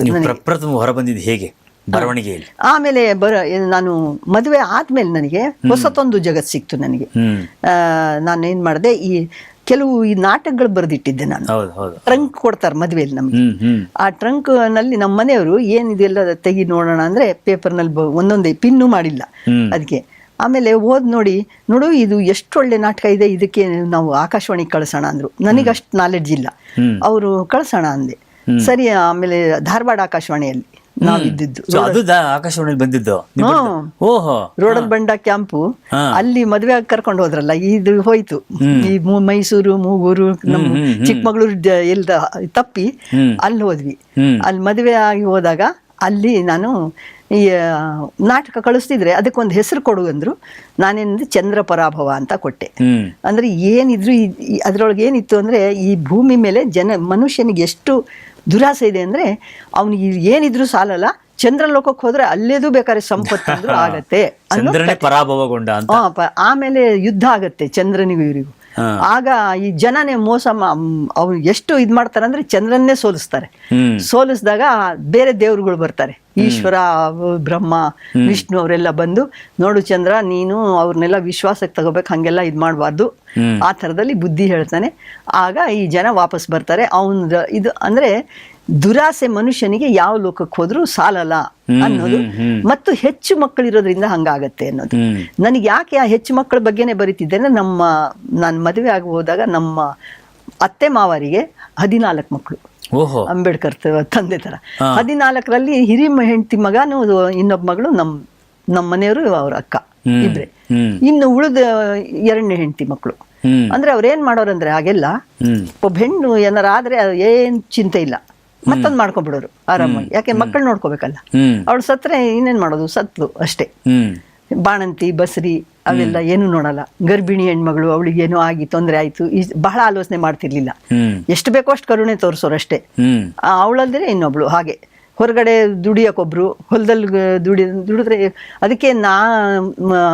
ನೀವು ಪ್ರಪ್ರಥಮ ಹೊರ ಬಂದಿದ್ದು ಹೇಗೆ? ಬರವಣಿಗೆಯಲ್ಲಿ. ಆಮೇಲೆ ಬರ ನಾನು ಮದುವೆ ಆದ್ಮೇಲೆ ನನಗೆ ಹೊಸತೊಂದು ಜಗತ್ ಸಿಕ್ತು ನನಗೆ. ಆ, ನಾನು ಏನ್ ಮಾಡಿದೆ ಈ ಕೆಲವು ಈ ನಾಟಕಗಳು ಬರೆದಿಟ್ಟಿದ್ದೆ ನಾನು. ಟ್ರಂಕ್ ಕೊಡ್ತಾರೆ ಮದುವೆಯಲ್ಲಿ ನಮ್ಗೆ. ಆ ಟ್ರಂಕ್ನಲ್ಲಿ ನಮ್ಮ ಮನೆಯವರು ಏನಿದೆಲ್ಲ ತೆಗಿ ನೋಡೋಣ ಅಂದ್ರೆ ಪೇಪರ್ನಲ್ಲಿ ಒಂದೊಂದೇ ಪಿನ್ನು ಮಾಡಿಲ್ಲ. ಅದಕ್ಕೆ ಆಮೇಲೆ ಓದ್ ನೋಡಿ ನೋಡು ಇದು ಎಷ್ಟು ಒಳ್ಳೆ ನಾಟಕ ಇದೆ ಇದಕ್ಕೆ ನಾವು ಆಕಾಶವಾಣಿ ಕಳ್ಸೋಣ ಅಂದ್ರು. ನನಗೆ ಅಷ್ಟು ನಾಲೆಡ್ಜ್ ಇಲ್ಲ. ಅವರು ಕಳ್ಸೋಣ ಅಂದೆ. ಸರಿ ಆಮೇಲೆ ಧಾರವಾಡ ಆಕಾಶವಾಣಿಯಲ್ಲಿ ನಾವಿದ್ದಿದ್ದು. ಸೊ ಅದು ಆಕಾಶವಾಣಿಯಲ್ಲಿ ಬಂದಿದ್ದು. ಓಹೋ. ರೋಡಲ್ ಬಂಡ ಕ್ಯಾಂಪು. ಅಲ್ಲಿ ಮದುವೆ ಕರ್ಕೊಂಡು ಹೋದ್ರಲ್ಲ ಇದು ಹೋಯ್ತು. ಈ ಮೈಸೂರು ಮೂಗೂರು ನಮ್ಮ ಚಿಕ್ಕಮಗಳೂರು ಎಲ್ಲ ತಪ್ಪಿ. ಅಲ್ಲಿ ಹೋದ್ವಿ. ಅಲ್ಲಿ ಮದುವೆ ಆಗಿ ಹೋದಾಗ ಅಲ್ಲಿ ನಾನು ಈ ನಾಟಕ ಕಳಿಸ್ತಿದ್ರೆ ಅದಕ್ಕೊಂದು ಹೆಸರು ಕೊಡು ಅಂದ್ರು. ನಾನೇನಂದ್ರೆ ಚಂದ್ರ ಪರಾಭವ ಅಂತ ಕೊಟ್ಟೆ. ಅಂದ್ರೆ ಏನಿದ್ರು ಈ- ಅದ್ರೊಳಗೆ ಏನಿತ್ತು ಅಂದ್ರೆ ಈ ಭೂಮಿ ಮೇಲೆ ಜನ ಮನುಷ್ಯನಿಗೆ ಎಷ್ಟು ದುರಾಸೆ ಇದೆ ಅಂದ್ರೆ ಅವನಿಗೆ ಏನಿದ್ರು ಸಾಲಲ್ಲ ಚಂದ್ರಲೋಕಕ್ಕೆ ಹೋದ್ರೆ ಅಲ್ಲೇದು ಬೇಕಾದ್ರೆ ಸಂಪತ್ತು ಆಗತ್ತೆ ಪರಾಭವಗೊಂಡ ಆಮೇಲೆ ಯುದ್ಧ ಆಗತ್ತೆ ಚಂದ್ರನಿಗೂ ಇವರಿಗೂ. ಆಗ ಈ ಜನನೇ ಮೋಸ ಅವ್ರು ಎಷ್ಟು ಇದ್ ಮಾಡ್ತಾರೆ ಅಂದ್ರೆ ಚಂದ್ರನ್ನೇ ಸೋಲಿಸ್ತಾರೆ. ಸೋಲಿಸಿದಾಗ ಬೇರೆ ದೇವರುಗಳು ಬರ್ತಾರೆ. ಈಶ್ವರ ಬ್ರಹ್ಮ ವಿಷ್ಣು ಅವರೆಲ್ಲ ಬಂದು ನೋಡು ಚಂದ್ರ ನೀನು ಅವ್ರನ್ನೆಲ್ಲ ವಿಶ್ವಾಸಕ್ಕೆ ತಗೋಬೇಕು ಹಂಗೆಲ್ಲ ಇದ್ ಮಾಡಬಾರ್ದು. ಆ ಥರದಲ್ಲಿ ಬುದ್ಧಿ ಹೇಳ್ತಾನೆ. ಆಗ ಈ ಜನ ವಾಪಸ್ ಬರ್ತಾರೆ. ಅವನ ಇದು ಅಂದ್ರೆ ದುರಾಸೆ ಮನುಷ್ಯನಿಗೆ ಯಾವ ಲೋಕಕ್ಕೆ ಹೋದ್ರೂ ಸಾಲಲ್ಲ ಅನ್ನೋದು ಮತ್ತು ಹೆಚ್ಚು ಮಕ್ಕಳಿರೋದ್ರಿಂದ ಹಂಗಾಗತ್ತೆ ಅನ್ನೋದು. ನನಗೆ ಯಾಕೆ ಆ ಹೆಚ್ಚು ಮಕ್ಕಳ ಬಗ್ಗೆನೇ ಬರೀತಿದ್ದೆ ಅಂದ್ರೆ ನಮ್ಮ ನಾನು ಮದುವೆ ಆಗಿ ಹೋದಾಗ ನಮ್ಮ ಅತ್ತೆ ಮಾವರಿಗೆ ಹದಿನಾಲ್ಕು ಮಕ್ಕಳು ಓಹೋ. ಅಂಬೇಡ್ಕರ್ ತಂದೆ ತರ. ಹದಿನಾಲ್ಕರಲ್ಲಿ ಹಿರಿ ಹೆಂಡತಿ ಮಗನು ಇನ್ನೊಬ್ಬ ಮಗಳು ನಮ್ ನಮ್ಮ ಮನೆಯವರು ಅವ್ರ ಅಕ್ಕ ಇದ್ರೆ ಇಬ್ರೆ. ಇನ್ನು ಉಳಿದ ಎರಡನೇ ಹೆಂಡತಿ ಮಕ್ಕಳು ಅಂದ್ರೆ ಅವ್ರೇನ್ ಏನ್ ಮಾಡೋರಂದ್ರೆ ಹಾಗೆಲ್ಲ ಒಬ್ಬ ಹೆಣ್ಣು ಏನಾರ ಆದ್ರೆ ಏನ್ ಚಿಂತೆ ಇಲ್ಲ. ಮತ್ತೊಂದು ಮಾಡ್ಕೊಂಡ್ಬಿಡೋರು ಆರಾಮಾಗಿ. ಯಾಕೆ ಮಕ್ಕಳು ನೋಡ್ಕೋಬೇಕಲ್ಲ? ಅವಳು ಸತ್ರೆ ಇನ್ನೇನ್ ಮಾಡೋದು? ಸತ್ಲು ಅಷ್ಟೇ. ಬಾಣಂತಿ ಬಸರಿ ಅವೆಲ್ಲ ಏನು ನೋಡಲ್ಲ. ಗರ್ಭಿಣಿ ಹೆಣ್ಮಗಳು ಅವಳಿಗೆ ಏನೋ ಆಗಿ ತೊಂದರೆ ಆಯ್ತು. ಈ ಬಹಳ ಆಲೋಚನೆ ಮಾಡ್ತಿರ್ಲಿಲ್ಲ. ಎಷ್ಟು ಬೇಕೋ ಅಷ್ಟು ಕರುಣೆ ತೋರಿಸೋರು ಅಷ್ಟೇ. ಅವಳಂದ್ರೆ ಇನ್ನೊಬ್ಳು ಹಾಗೆ. ಹೊರಗಡೆ ದುಡಿಯೋಕೊಬ್ರು ಹೊಲದಲ್ಲಿ ದುಡಿ ದುಡಿದ್ರೆ ಅದಕ್ಕೆ ನಾ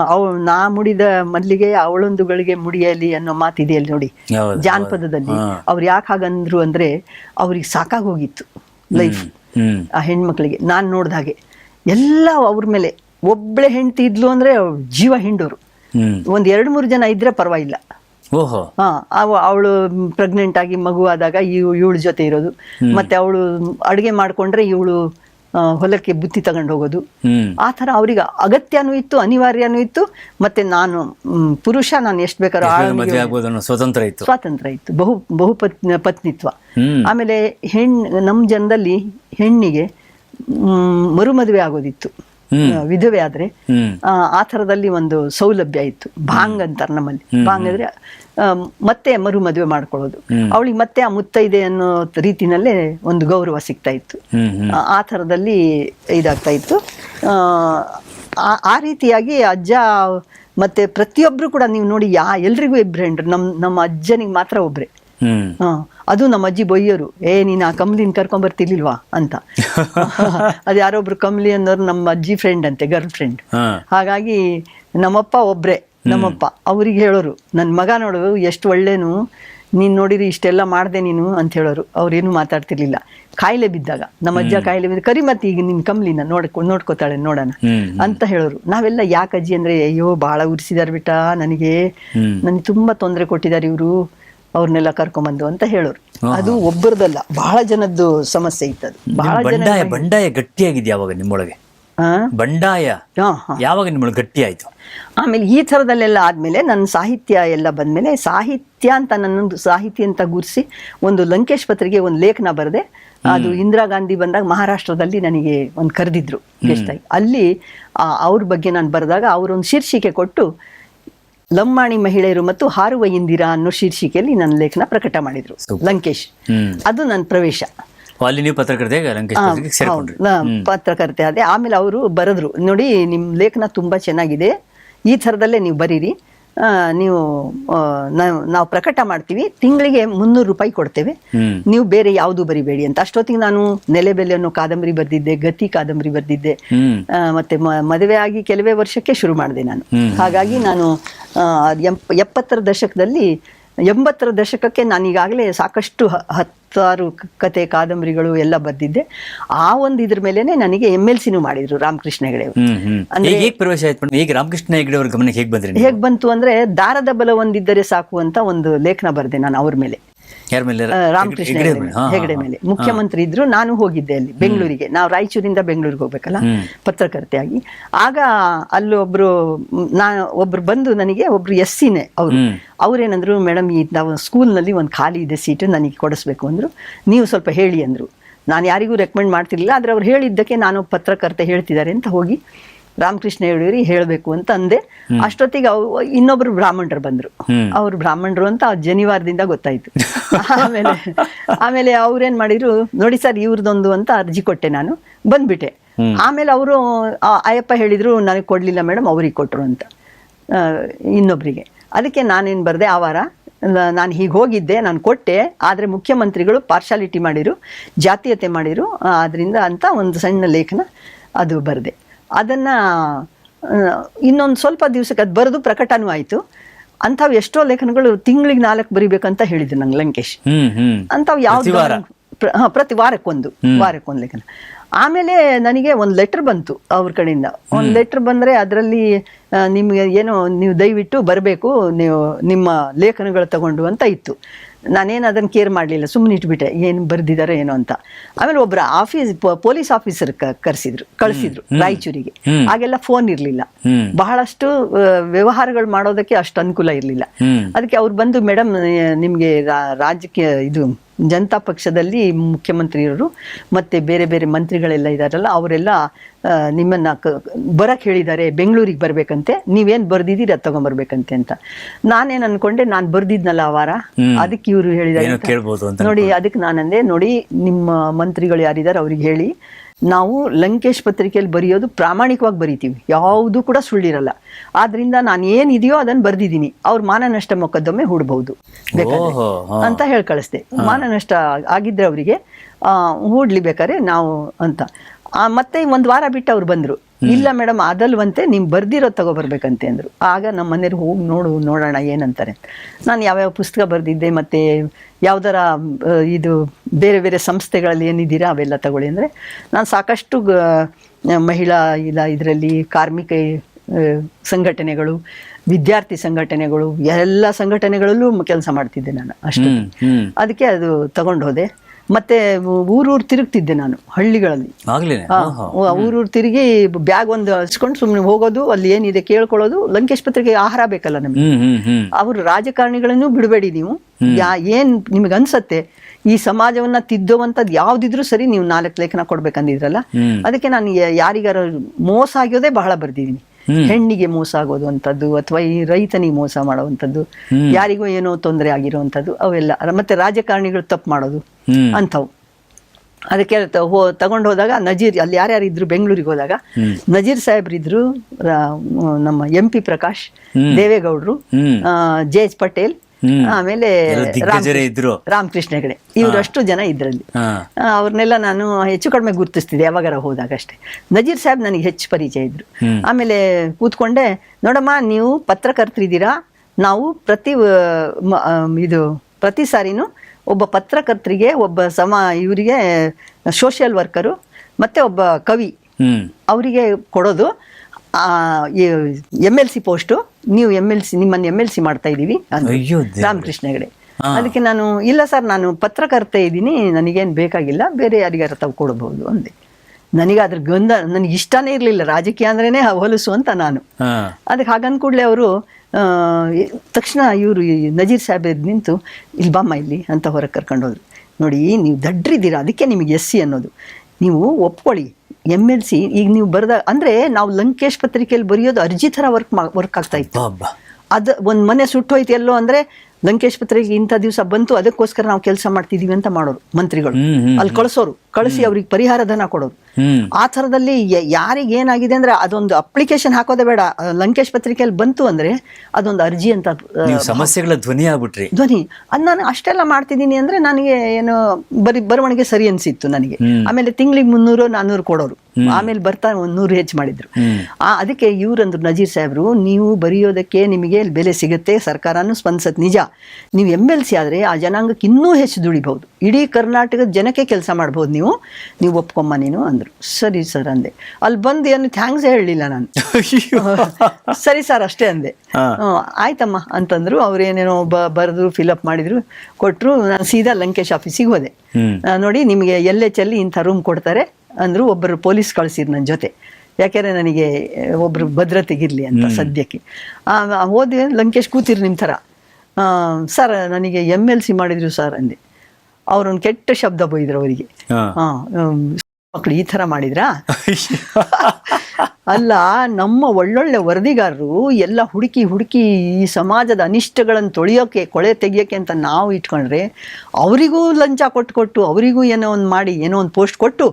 ಅವ್ ನಾ ಮುಡಿದ ಮಲ್ಲಿಗೆ ಅವಳೊಂದುಗಳಿಗೆ ಮುಡಿಯಲಿ ಅನ್ನೋ ಮಾತಿದೆಯಲ್ಲ ನೋಡಿ. ಜಾನಪದದಲ್ಲಿ. ಅವ್ರು ಯಾಕೆ ಹಾಗಂದ್ರು ಅಂದ್ರೆ ಅವ್ರಿಗೆ ಸಾಕಾಗೋಗಿತ್ತು ಲೈಫ್. ಆ ಹೆಣ್ಮಕ್ಳಿಗೆ ನಾನು ನೋಡ್ದ ಹಾಗೆ. ಎಲ್ಲ ಅವ್ರ ಮೇಲೆ ಒಬ್ಳೆ ಹೆಂಡತಿ ಇದ್ಲು ಅಂದ್ರೆ ಜೀವ ಹಿಂಡೋರು. ಒಂದ್ ಎರಡು ಮೂರು ಜನ ಇದ್ರೆ ಪರವಾಗಿಲ್ಲ. ಓಹೋ. ಅವಳು ಪ್ರೆಗ್ನೆಂಟ್ ಆಗಿ ಮಗು ಆದಾಗ ಇವಳ ಜೊತೆ ಇರೋದು. ಮತ್ತೆ ಅವಳು ಅಡುಗೆ ಮಾಡ್ಕೊಂಡ್ರೆ ಇವಳು ಹೊಲಕ್ಕೆ ಬುತ್ತಿ ತಗೊಂಡು ಹೋಗೋದು. ಆ ಥರ ಅವ್ರಿಗೆ ಅಗತ್ಯನೂ ಇತ್ತು ಅನಿವಾರ್ಯನೂ ಇತ್ತು ಮತ್ತೆ ನಾನು ಪುರುಷ ನಾನು ಎಷ್ಟು ಬೇಕಾದ್ರೂ ಸ್ವತಂತ್ರ ಇತ್ತು. ಸ್ವಾತಂತ್ರ್ಯ ಇತ್ತು. ಬಹು ಬಹು ಪತ್ ಪತ್ನಿತ್ವ. ಆಮೇಲೆ ಹೆಣ್ಣು ನಮ್ಮ ಜನದಲ್ಲಿ ಹೆಣ್ಣಿಗೆ ಮರುಮದುವೆ ಆಗೋದಿತ್ತು. ವಿಧವೆ ಆದ್ರೆ ಆ, ಥರದಲ್ಲಿ ಒಂದು ಸೌಲಭ್ಯ ಇತ್ತು. ಭಾಂಗ್ ಅಂತಾರೆ ನಮ್ಮಲ್ಲಿ. ಭಾಂಗ್ ಅಂದ್ರೆ ಮತ್ತೆ ಮರು ಮದುವೆ ಮಾಡ್ಕೊಳ್ಳೋದು. ಅವಳಿಗೆ ಮತ್ತೆ ಆ ಮುತ್ತೈದೆ ಅನ್ನೋ ರೀತಿನಲ್ಲೇ ಒಂದು ಗೌರವ ಸಿಗ್ತಾ ಇತ್ತು. ಆ- ಥರದಲ್ಲಿ ಇದಾಗ್ತಾ ಇತ್ತು. ಆ, ರೀತಿಯಾಗಿ ಅಜ್ಜ ಮತ್ತೆ ಪ್ರತಿಯೊಬ್ರು ಕೂಡ ನೀವು ನೋಡಿ ಯಾ ಎಲ್ರಿಗೂ ಇಬ್ರು ಹೆಂಡ್ರು ನಮ್ಮ ನಮ್ಮ ಅಜ್ಜನಿಗೆ ಮಾತ್ರ ಒಬ್ರೆ. ಹಾ. ಅದು ನಮ್ಮ ಅಜ್ಜಿ ಬೊಯ್ಯರು. ಏ ನೀನು ಆ ಕಮ್ಲಿನ ಕರ್ಕೊಂಡ್ ಬರ್ತಿರ್ಲಿಲ್ವಾ? ಅಂತ. ಅದು ಯಾರೊಬ್ರು ಕಮ್ಲಿ ಅನ್ನೋರು ನಮ್ಮ ಅಜ್ಜಿ ಫ್ರೆಂಡ್ ಅಂತೆ ಗರ್ಲ್ ಫ್ರೆಂಡ್ ಹಾಗಾಗಿ ನಮ್ಮಪ್ಪ ಒಬ್ರೆ ನಮ್ಮಪ್ಪ. ಅವ್ರಿಗೆ ಹೇಳೋರು ನನ್ನ ಮಗ ನೋಡು ಎಷ್ಟು ಒಳ್ಳೇನು ನೀನು ನೋಡಿರಿ ಇಷ್ಟೆಲ್ಲ ಮಾಡ್ದೆ ನೀನು ಅಂತ ಹೇಳೋರು. ಅವ್ರೇನು ಮಾತಾಡ್ತಿರ್ಲಿಲ್ಲ. ಕಾಯಿಲೆ ಬಿದ್ದಾಗ ನಮ್ಮ ಅಜ್ಜ ಕಾಯಿಲೆ ಬಿದ್ದ ಕರಿ ಮತ್ತೆ ಈಗ ನಿನ್ನ ಕಮ್ಲಿನ ನೋಡ್ಕೊ ನೋಡ್ಕೋತಾಳೆ ನೋಡೋಣ ಅಂತ ಹೇಳೋರು. ನಾವೆಲ್ಲ ಯಾಕೆ ಅಜ್ಜಿ ಅಂದ್ರೆ ಅಯ್ಯೋ ಭಾಳ ಉರಿಸಿದಾರೆ ಬಿಟ್ಟ ನನಗೆ ನನಗೆ ತುಂಬಾ ತೊಂದರೆ ಕೊಟ್ಟಿದ್ದಾರೆ ಇವರು ಅವ್ರನ್ನೆಲ್ಲ ಕರ್ಕೊಂಡ್ಬಂದು ಅಂತ ಹೇಳೋರು. ಅದು ಒಬ್ಬರದಲ್ಲ ಬಹಳ ಜನದ್ದು ಸಮಸ್ಯೆ ಇತ್ತು ಬಹಳ ಜನ ಬಂಡಾಯ ಬಂಡಾಯ ಗಟ್ಟಿಯಾಗಿದೆ ಯಾವಾಗ ನಿಮ್ಮೊಳಗೆ? ಬಂಡಾಯ ಹಾ, ಹಾ. ಯಾವಾಗ ನಿಮ್ಮೊಳಗೆ ಗಟ್ಟಿ ಆಯ್ತು ಆಮೇಲೆ ಈ ಥರದಲ್ಲೆಲ್ಲ ಆದ್ಮೇಲೆ ನನ್ನ ಸಾಹಿತ್ಯ ಎಲ್ಲ ಬಂದ್ಮೇಲೆ ಸಾಹಿತ್ಯ ಅಂತ ನನ್ನೊಂದು ಸಾಹಿತ್ಯ ಅಂತ ಗುರ್ಸಿ ಒಂದು ಲಂಕೇಶ್ ಪತ್ರಿಕೆ ಒಂದು ಲೇಖನ ಬರೆದೆ. ಅದು ಇಂದಿರಾ ಗಾಂಧಿ ಬಂದಾಗ ಮಹಾರಾಷ್ಟ್ರದಲ್ಲಿ ನನಗೆ ಒಂದು ಕರೆದಿದ್ರು ಗೆಸ್ಟ್. ಆಗಿ ಅಲ್ಲಿ ಅವ್ರ ಬಗ್ಗೆ ನಾನು ಬರೆದಾಗ ಅವರೊಂದು ಶೀರ್ಷಿಕೆ ಕೊಟ್ಟು ಲಂಬಾಣಿ ಮಹಿಳೆಯರು ಮತ್ತು ಹಾರುವ ಇಂದಿರಾ ಅನ್ನೋ ಶೀರ್ಷಿಕೆಯಲ್ಲಿ ನನ್ನ ಲೇಖನ ಪ್ರಕಟ ಮಾಡಿದ್ರು. ಲಂಕೇಶ್. ಅದು ನನ್ನ ಪ್ರವೇಶ. ಅಲ್ಲಿ ನೀವು ಪತ್ರಕರ್ತೆ ಪತ್ರಕರ್ತೆ ಅದೇ ಆಮೇಲೆ ಅವರು ಬರೆದ್ರು. ನೋಡಿ ನಿಮ್ಮ ಲೇಖನ ತುಂಬಾ ಚೆನ್ನಾಗಿದೆ. ಈ ಥರದಲ್ಲೇ ನೀವು ಬರೀರಿ. ನೀವು ನಾವು ಪ್ರಕಟ ಮಾಡ್ತೀವಿ. ತಿಂಗಳಿಗೆ ಮುನ್ನೂರು ರೂಪಾಯಿ ಕೊಡ್ತೇವೆ. ನೀವು ಬೇರೆ ಯಾವುದು ಬರಿಬೇಡಿ ಅಂತ. ಅಷ್ಟೊತ್ತಿಗೆ ನಾನು ನೆಲೆಬೆಲೆ ಅನ್ನೋ ಕಾದಂಬರಿ ಬರೆದಿದ್ದೆ ಗತಿ ಕಾದಂಬರಿ ಬರೆದಿದ್ದೆ. ಮತ್ತೆ ಮದುವೆ ಆಗಿ ಕೆಲವೇ ವರ್ಷಕ್ಕೆ ಶುರು ಮಾಡಿದೆ ನಾನು. ಹಾಗಾಗಿ ನಾನು ಎಪ್ಪತ್ತರ ದಶಕದಲ್ಲಿ ಎಂಬತ್ತರ ದಶಕಕ್ಕೆ ನಾನು ಈಗಾಗಲೇ ಸಾಕಷ್ಟು ಹತ್ತಾರು ಕತೆ ಕಾದಂಬರಿಗಳು ಎಲ್ಲ ಬರೆದಿದ್ದೆ. ಆ ಒಂದು ಇದ್ರ ಮೇಲೆನೆ ನನಗೆ ಎಂ ಎಲ್ ಸಿನೂ ಮಾಡಿದ್ರು ರಾಮಕೃಷ್ಣ ಹೆಗಡೆ ಅಂದ್ರೆ- ಈಗ ಪ್ರವೇಶ ಆಯ್ತು ಈಗ ರಾಮಕೃಷ್ಣ ಹೆಗಡೆ ಅವ್ರ ಗಮನಕ್ಕೆ ಹೇಗ್ ಬಂದ್ರಿ ಹೇಗೆ ಬಂತು ಅಂದ್ರೆ ದಾರದ ಬಲ ಒಂದಿದ್ದರೆ ಸಾಕು ಅಂತ ಒಂದು ಲೇಖನ ಬರೆದೆ ನಾನು ಅವ್ರ ಮೇಲೆ. ರಾಮಕೃಷ್ಣ ಹೆಗಡೆ ಮೇಲೆ? ಮುಖ್ಯಮಂತ್ರಿ ಇದ್ರು ನಾನು ಹೋಗಿದ್ದೆ ಅಲ್ಲಿ ಬೆಂಗಳೂರಿಗೆ. ನಾವು ರಾಯಚೂರಿಂದ ಬೆಂಗಳೂರಿಗೆ ಹೋಗ್ಬೇಕಲ್ಲ. ಪತ್ರಕರ್ತೆಯಾಗಿ. ಆಗ ಅಲ್ಲಿ ಒಬ್ರು ನಾನು ನಾ ಒಬ್ರು ಬಂದು ನನಗೆ ಒಬ್ರು ಎಸ್ ಸಿನೇ ಅವರು. ಅವ್ರೇನಂದ್ರು ಮೇಡಮ್ ಈ ನಾವು ಸ್ಕೂಲ್ನಲ್ಲಿ ಒಂದು ಖಾಲಿ ಇದೆ ಸೀಟು ನನಗೆ ಕೊಡಿಸ್ಬೇಕು ಅಂದ್ರು. ನೀವು ಸ್ವಲ್ಪ ಹೇಳಿ ಅಂದ್ರು. ನಾನು ಯಾರಿಗೂ ರೆಕಮೆಂಡ್ ಮಾಡ್ತಿರ್ಲಿಲ್ಲ ಆದ್ರೆ ಅವ್ರು ಹೇಳಿದ್ದಕ್ಕೆ ನಾನು ಪತ್ರಕರ್ತೆ ಹೇಳ್ತಿದ್ದಾರೆ ಅಂತ ಹೋಗಿ ರಾಮಕೃಷ್ಣ ಹೇಳಿರಿ ಹೇಳಬೇಕು ಅಂತ ಅಂದೆ. ಅಷ್ಟೊತ್ತಿಗೆ ಅವ್ ಇನ್ನೊಬ್ರು ಬ್ರಾಹ್ಮಣರು ಬಂದ್ರು. ಅವ್ರು ಬ್ರಾಹ್ಮಣರು ಅಂತ ಜನಿವಾರದಿಂದ ಗೊತ್ತಾಯ್ತು. ಆಮೇಲೆ ಆಮೇಲೆ ಅವ್ರೇನ್ ಮಾಡಿದ್ರು ನೋಡಿ ಸರ್ ಇವ್ರದೊಂದು ಅಂತ ಅರ್ಜಿ ಕೊಟ್ಟೆ ನಾನು. ಬಂದ್ಬಿಟ್ಟೆ. ಆಮೇಲೆ ಅವರು ಅಯ್ಯಪ್ಪ ಹೇಳಿದ್ರು ನನಗೆ ಕೊಡ್ಲಿಲ್ಲ ಮೇಡಮ್ ಅವ್ರಿಗೆ ಕೊಟ್ರು ಅಂತ. ಇನ್ನೊಬ್ರಿಗೆ. ಅದಕ್ಕೆ ನಾನೇನು ಬರೆದೆ ಆ ವಾರ ನಾನು ಹೀಗೆ ಹೋಗಿದ್ದೆ ನಾನು ಕೊಟ್ಟೆ. ಆದರೆ ಮುಖ್ಯಮಂತ್ರಿಗಳು ಪಾರ್ಶಾಲಿಟಿ ಮಾಡಿರು ಜಾತೀಯತೆ ಮಾಡಿರು. ಅದರಿಂದ ಅಂತ ಒಂದು ಸಣ್ಣ ಲೇಖನ ಅದು ಬರೆದೆ. ಅದನ್ನು ಇನ್ನೊಂದು ಸ್ವಲ್ಪ ದಿವಸಕ್ಕೆ ಅದು ಬರೆದು ಪ್ರಕಟನೂ ಆಯಿತು. ಅಂಥವು ಎಷ್ಟೋ ಲೇಖನಗಳು ತಿಂಗಳಿಗೆ ನಾಲ್ಕು ಬರಿಬೇಕಂತ ಹೇಳಿದ್ರು ನಂಗೆ ಲಂಕೇಶ್. ಅಂಥವು? ಯಾವ್ದು ಹಾ, ಪ್ರತಿ ವಾರಕ್ಕೊಂದು ವಾರಕ್ಕೊಂದು ಲೇಖನ. ಆಮೇಲೆ ನನಗೆ ಒಂದು ಲೆಟರ್ ಬಂತು ಅವ್ರ ಕಡೆಯಿಂದ. ಒಂದು ಲೆಟರ್ ಬಂದ್ರೆ ಅದರಲ್ಲಿ ನಿಮ್ಗೆ ಏನೋ ನೀವು ದಯವಿಟ್ಟು ಬರಬೇಕು ನೀವು ನಿಮ್ಮ ಲೇಖನಗಳು ತಗೊಂಡು ಅಂತ ಇತ್ತು. ನಾನೇನು ಅದನ್ನು ಕೇರ್ ಮಾಡಲಿಲ್ಲ ಸುಮ್ಮನೆ ಇಟ್ಬಿಟ್ಟೆ ಏನು ಬರೆದಿದ್ದಾರೆ ಏನೋ ಅಂತ. ಆಮೇಲೆ ಒಬ್ಬರ ಆಫೀಸ್ ಪೊಲೀಸ್ ಆಫೀಸರ್ ಕರೆಸಿದ್ರು ಕಳಿಸಿದ್ರು ರಾಯಚೂರಿಗೆ. ಹಾಗೆಲ್ಲ ಆಗೆಲ್ಲ ಫೋನ್ ಇರಲಿಲ್ಲ ಬಹಳಷ್ಟು ವ್ಯವಹಾರಗಳು ಮಾಡೋದಕ್ಕೆ ಅಷ್ಟು ಅನುಕೂಲ ಇರಲಿಲ್ಲ. ಅದಕ್ಕೆ ಅವ್ರು ಬಂದು ಮೇಡಮ್ ನಿಮಗೆ ರಾಜಕೀಯ ಇದು ಜನತಾ ಪಕ್ಷದಲ್ಲಿ ಮುಖ್ಯಮಂತ್ರಿಯವರು ಮತ್ತೆ ಬೇರೆ ಬೇರೆ ಮಂತ್ರಿಗಳೆಲ್ಲ ಇದ್ದಾರಲ್ಲ ಅವರೆಲ್ಲ ನಿಮ್ಮನ್ನು ನಿಮ್ಮನ್ನ ಕ- ಬರಕ್ಕೆ ಹೇಳಿದ್ದಾರೆ ಬೆಂಗಳೂರಿಗೆ ಬರಬೇಕಂತೆ ನೀವೇನು ಬರ್ದಿದ್ದೀರಿ ಅದು ತಗೊಂಬರ್ಬೇಕಂತೆ ಅಂತ. ನಾನೇನು ಅನ್ಕೊಂಡೆ ನಾನು ಬರ್ದಿದ್ನಲ್ಲ ಆ ವಾರ. ಅದಕ್ಕೆ ಇವರು ಹೇಳಿದ್ದಾರೆ ನೋಡಿ ಅದಕ್ಕೆ ನಾನಂದೆ ನೋಡಿ ನಿಮ್ಮ ಮಂತ್ರಿಗಳು ಯಾರಿದ್ದಾರೆ ಅವ್ರಿಗೆ ಹೇಳಿ. ನಾವು ಲಂಕೇಶ್ ಪತ್ರಿಕೆಯಲ್ಲಿ ಬರೆಯೋದು ಪ್ರಾಮಾಣಿಕವಾಗಿ ಬರಿತೀವಿ. ಯಾವುದು ಕೂಡ ಸುಳ್ಳಿರಲ್ಲ. ಆದ್ರಿಂದ ನಾನು ಏನಿದೆಯೋ ಅದನ್ನು ಬರ್ದಿದ್ದೀನಿ. ಅವ್ರ ಮಾನನಷ್ಟ ಮೊಕದ್ದಮೆ ಹೂಡಬಹುದು. ಅಂತ ಹೇಳಿ ಕಳಿಸ್ದೆ. ಮಾನನಷ್ಟ ಆಗಿದ್ರೆ ಅವರಿಗೆ ಹೂಡ್ಲಿ ಬೇಕಾದ್ರೆ ನಾವು ಅಂತ. ಮತ್ತೆ ಒಂದು ವಾರ ಬಿಟ್ಟು ಅವ್ರು ಬಂದ್ರು. ಇಲ್ಲ ಮೇಡಮ್ ಅದಲ್ವಂತೆ ನೀವು ಬರ್ದಿರೋ ತಗೋಬರ್ಬೇಕಂತೆ ಅಂದ್ರು. ಆಗ ನಮ್ಮ ಮನೆಯವ್ರು ಹೋಗಿ ನೋಡು ನೋಡೋಣ ಏನಂತಾರೆ. ನಾನು ಯಾವ್ಯಾವ ಪುಸ್ತಕ ಬರೆದಿದ್ದೆ ಮತ್ತೆ ಯಾವ್ದಾರ ಇದು ಬೇರೆ ಬೇರೆ ಸಂಸ್ಥೆಗಳಲ್ಲಿ ಏನಿದ್ದೀರಾ ಅವೆಲ್ಲ ತಗೊಳ್ಳಿ ಅಂದ್ರೆ ನಾನು ಸಾಕಷ್ಟು ಮಹಿಳಾ ಇಲ್ಲ ಇದರಲ್ಲಿ ಕಾರ್ಮಿಕ ಸಂಘಟನೆಗಳು ವಿದ್ಯಾರ್ಥಿ ಸಂಘಟನೆಗಳು ಎಲ್ಲ ಸಂಘಟನೆಗಳಲ್ಲೂ ಕೆಲಸ ಮಾಡ್ತಿದ್ದೆ ನಾನು ಅಷ್ಟು. ಅದಕ್ಕೆ ಅದು ತಗೊಂಡು ಹೋದೆ. ಮತ್ತೆ ಊರೂರು ತಿರುಗ್ತಿದ್ದೆ ನಾನು ಹಳ್ಳಿಗಳಲ್ಲಿ. ಊರೂರು ತಿರುಗಿ ಬ್ಯಾಗ್ ಒಂದು ಹಚ್ಕೊಂಡು ಸುಮ್ಮನೆ ಹೋಗೋದು ಅಲ್ಲಿ ಏನಿದೆ ಕೇಳ್ಕೊಳ್ಳೋದು ಲಂಕೇಶ್ ಪತ್ರಿಕೆ ಆಹಾರ ಬೇಕಲ್ಲ ನಮಗೆ. ಅವರು ರಾಜಕಾರಣಿಗಳನ್ನು ಬಿಡಬೇಡಿ ನೀವು. ಯಾ ಏನ್ ನಿಮಗೆ ಅನ್ಸತ್ತೆ ಈ ಸಮಾಜವನ್ನ ತಿದ್ದುವಂಥದ್ದು ಯಾವ್ದಿದ್ರು ಸರಿ ನೀವು ನಾಲ್ಕು ಲೇಖನ ಕೊಡ್ಬೇಕಂದಿದ್ರಲ್ಲ. ಅದಕ್ಕೆ ನಾನು ಯಾರಿಗಾರ ಮೋಸ ಆಗೋದೇ ಬಹಳ ಬರ್ದಿದ್ದೀನಿ. ಹೆಣ್ಣಿಗೆ ಮೋಸ ಆಗೋದು ಅಥವಾ ಈ ರೈತನಿಗೆ ಮೋಸ ಮಾಡುವಂಥದ್ದು ಯಾರಿಗೂ ಏನೋ ತೊಂದರೆ ಆಗಿರುವಂಥದ್ದು ಅವೆಲ್ಲ. ಮತ್ತೆ ರಾಜಕಾರಣಿಗಳು ತಪ್ಪು ಮಾಡೋದು ಅಂಥವು. ಅದಕ್ಕೆ ಹೋ ತಗೊಂಡು ಹೋದಾಗ ನಜೀರ್ ಅಲ್ಲಿ ಯಾರ್ಯಾರು ಇದ್ರು ಬೆಂಗಳೂರಿಗೆ ಹೋದಾಗ ನಜೀರ್ ಸಾಹೇಬ್ರಿದ್ರು ನಮ್ಮ ಎಂ ಪಿ ಪ್ರಕಾಶ್. ದೇವೇಗೌಡರು ಜಯೇಶ್ ಜೆ ಎಚ್ ಪಟೇಲ್. ಆಮೇಲೆ ಇದ್ರು. ರಾಮಕೃಷ್ಣ ಹೆಗಡೆ ಇವರಷ್ಟು ಜನ ಇದ್ರಲ್ಲಿ. ಅವ್ರನ್ನೆಲ್ಲ ನಾನು ಹೆಚ್ಚು ಕಡಿಮೆ ಗುರುತಿಸ್ತಿದ್ದೆ ಯಾವಾಗಾರ ಹೋದಾಗ ಅಷ್ಟೇ. ನಜೀರ್ ಸಾಹೇಬ್ ನನಗೆ ಹೆಚ್ಚು ಪರಿಚಯ ಇದ್ರು. ಆಮೇಲೆ ಕೂತ್ಕೊಂಡೆ ನೋಡಮ್ಮ ನೀವು ಪತ್ರಕರ್ತರಿದ್ದೀರಾ? ನಾವು ಪ್ರತಿ ಇದು ಪ್ರತಿ ಸಾರಿನೂ ಒಬ್ಬ ಪತ್ರಕರ್ತರಿಗೆ ಒಬ್ಬ ಸಮ ಇವರಿಗೆ ಸೋಷಿಯಲ್ ವರ್ಕರು ಮತ್ತೆ ಒಬ್ಬ ಕವಿ ಅವರಿಗೆ ಕೊಡೋದು ಎಂ ಎಲ್ ಸಿ ಪೋಸ್ಟು ನೀವು ಎಂ ಎಲ್ ಸಿ ನಿಮ್ಮನ್ನು ಎಂ ಎಲ್ ಸಿ ಮಾಡ್ತಾ ಇದ್ದೀವಿ. ರಾಮಕೃಷ್ಣ ಹೆಗಡೆ. ಅದಕ್ಕೆ ನಾನು ಇಲ್ಲ ಸರ್ ನಾನು ಪತ್ರಕರ್ತೆ ಇದ್ದೀನಿ ನನಗೇನು ಬೇಕಾಗಿಲ್ಲ ಬೇರೆ ಯಾರಿಗಾರ ತಾವು ಕೊಡಬಹುದು ಅಂದೆ. ನನಗೆ ಅದ್ರ ಗಂಧ ನನಗೆ ಇಷ್ಟನೇ ಇರಲಿಲ್ಲ ರಾಜಕೀಯ ಅಂದ್ರೇ ಹೊಲಸು ಅಂತ ನಾನು. ಅದಕ್ಕೆ ಹಾಗಂದ ಕೂಡಲೇ ಅವರು ತಕ್ಷಣ ಇವರು ನಜೀರ್ ಸಾಹೇಬ್ ನಿಂತು ಇಲ್ಲಿ ಬಾಮ್ಮ ಇಲ್ಲಿ ಅಂತ ಹೊರಗೆ ಕರ್ಕೊಂಡು ಹೋದ್ರು ನೋಡಿ ನೀವು ದಡ್ರಿದ್ದೀರಾ ಅದಕ್ಕೆ ನಿಮಗೆ ಎಸ್ ಸಿ ಅನ್ನೋದು. ನೀವು ಒಪ್ಕೊಳ್ಳಿ ಎಂ ಎಲ್ ಸಿ ಈಗ ನೀವು ಬರೆದ ಅಂದರೆ ನಾವು ಲಂಕೇಶ್ ಪತ್ರಿಕೆಯಲ್ಲಿ ಬರೆಯೋದು ಅರ್ಜಿ ಥರ ವರ್ಕ್ ವರ್ಕ್ ಆಗ್ತಾ ಇತ್ತು. ಅದು ಒಂದು ಮನೆ ಸುಟ್ಟೋಯ್ತು ಎಲ್ಲೋ ಅಂದರೆ ಲಂಕೇಶ್ ಪತ್ರಿಕೆ ಇಂಥ ದಿವಸ ಬಂತು ಅದಕ್ಕೋಸ್ಕರ ನಾವು ಕೆಲಸ ಮಾಡ್ತಿದೀವಿ ಅಂತ ಮಾಡೋರು ಮಂತ್ರಿಗಳು. ಅಲ್ಲಿ ಕಳಿಸೋರು. ಕಳಿಸಿ ಅವ್ರಿಗೆ ಪರಿಹಾರ ಧನ ಕೊಡೋರು ಹ್ಮ್. ಆ ಥರದಲ್ಲಿ ಯಾರಿಗೆ ಏನಾಗಿದೆ ಅಂದ್ರೆ ಅದೊಂದು ಅಪ್ಲಿಕೇಶನ್ ಹಾಕೋದೇ ಬೇಡ. ಲಂಕೇಶ್ ಪತ್ರಿಕೆಯಲ್ಲಿ ಬಂತು ಅಂದ್ರೆ ಅದೊಂದು ಅರ್ಜಿ ಅಂತ ಸಮಸ್ಯೆಗಳ ಧ್ವನಿ ಆಗ್ಬಿಟ್ರಿ. ಧ್ವನಿ. ಅದ್ ನಾನು ಅಷ್ಟೆಲ್ಲ ಮಾಡ್ತಿದ್ದೀನಿ ಅಂದ್ರೆ ನನಗೆ ಏನು ಬರಿ ಬರವಣಿಗೆ ಸರಿ ಅನ್ಸಿತ್ತು ನನಗೆ. ಆಮೇಲೆ ತಿಂಗಳಿಗೆ ಮುನ್ನೂರು ನಾನ್ನೂರು ಕೊಡೋರು. ಆಮೇಲೆ ಬರ್ತಾ ಒಂದು ನೂರು ಹೆಚ್ಚು ಮಾಡಿದ್ರು. ಆ ಅದಕ್ಕೆ ಇವ್ರಂದ್ರು ನಜೀರ್ ಸಾಹೇಬ್ರು ನೀವು ಬರೆಯೋದಕ್ಕೆ ನಿಮಗೆ ಬೆಲೆ ಸಿಗುತ್ತೆ ಸರ್ಕಾರನು ಸ್ಪಂದಿಸತ್ ನಿಜ. ನೀವು ಎಂ ಎಲ್ ಸಿ ಆದರೆ ಆ ಜನಾಂಗಕ್ಕೆ ಇನ್ನೂ ಹೆಚ್ಚು ದುಡಿಬಹುದು. ಇಡೀ ಕರ್ನಾಟಕದ ಜನಕ್ಕೆ ಕೆಲಸ ಮಾಡಬಹುದು ನೀವು. ನೀವು ಒಪ್ಕೊಂಬ ನೀನು ಅಂದರು. ಸರಿ ಸರ್ ಅಂದೆ. ಅಲ್ಲಿ ಬಂದು ಏನು ಥ್ಯಾಂಕ್ಸ್ ಹೇಳಲಿಲ್ಲ ನಾನು. ಸರಿ ಸರ್ ಅಷ್ಟೇ ಅಂದೆ. ಆಯ್ತಮ್ಮ ಅಂತಂದ್ರು. ಅವ್ರು ಏನೇನೋ ಬ ಬರೆದ್ರು ಫಿಲಪ್ ಮಾಡಿದ್ರು ಕೊಟ್ಟರು ನಾನು ಸೀದಾ ಲಂಕೇಶ್ ಆಫೀಸಿಗೆ ಹೋದೆ. ನೋಡಿ ನಿಮಗೆ ಎಲ್ ಎಚ್ ಅಲ್ಲಿ ಇಂಥ ರೂಮ್ ಕೊಡ್ತಾರೆ ಅಂದ್ರು ಒಬ್ಬರು ಪೊಲೀಸ್ ಕಳಿಸಿದ್ರು ನನ್ನ ಜೊತೆ. ಯಾಕೆಂದರೆ ನನಗೆ ಒಬ್ಬರು ಭದ್ರತೆಗಿರಲಿ ಅಂತ ಸದ್ಯಕ್ಕೆ. ಹೋದೆ ಲಂಕೇಶ್ ಕೂತಿರು ನಿಮ್ಮ ಥರ. ಸರ್ ನನಗೆ ಎಂ ಎಲ್ ಸಿ ಮಾಡಿದ್ರು ಸರ್ ಅಂದೆ. ಅವ್ರೊಂದು ಕೆಟ್ಟ ಶಬ್ದ ಬೈದ್ರು ಅವರಿಗೆ. ಹಾ. ಮಕ್ಕಳು ಈ ಥರ ಮಾಡಿದ್ರಾ? ಅಲ್ಲ ನಮ್ಮ ಒಳ್ಳೊಳ್ಳೆ ವರದಿಗಾರರು ಎಲ್ಲ ಹುಡುಕಿ ಹುಡುಕಿ ಈ ಸಮಾಜದ ಅನಿಷ್ಟಗಳನ್ನು ತೊಳೆಯೋಕೆ ಕೊಳೆ ತೆಗಿಯೋಕೆ ಅಂತ ನಾವು ಇಟ್ಕೊಂಡ್ರೆ ಅವರಿಗೂ ಲಂಚ ಕೊಟ್ಟು ಕೊಟ್ಟು ಅವರಿಗೂ ಏನೋ ಒಂದು ಮಾಡಿ ಏನೋ ಒಂದು ಪೋಸ್ಟ್ ಕೊಟ್ಟು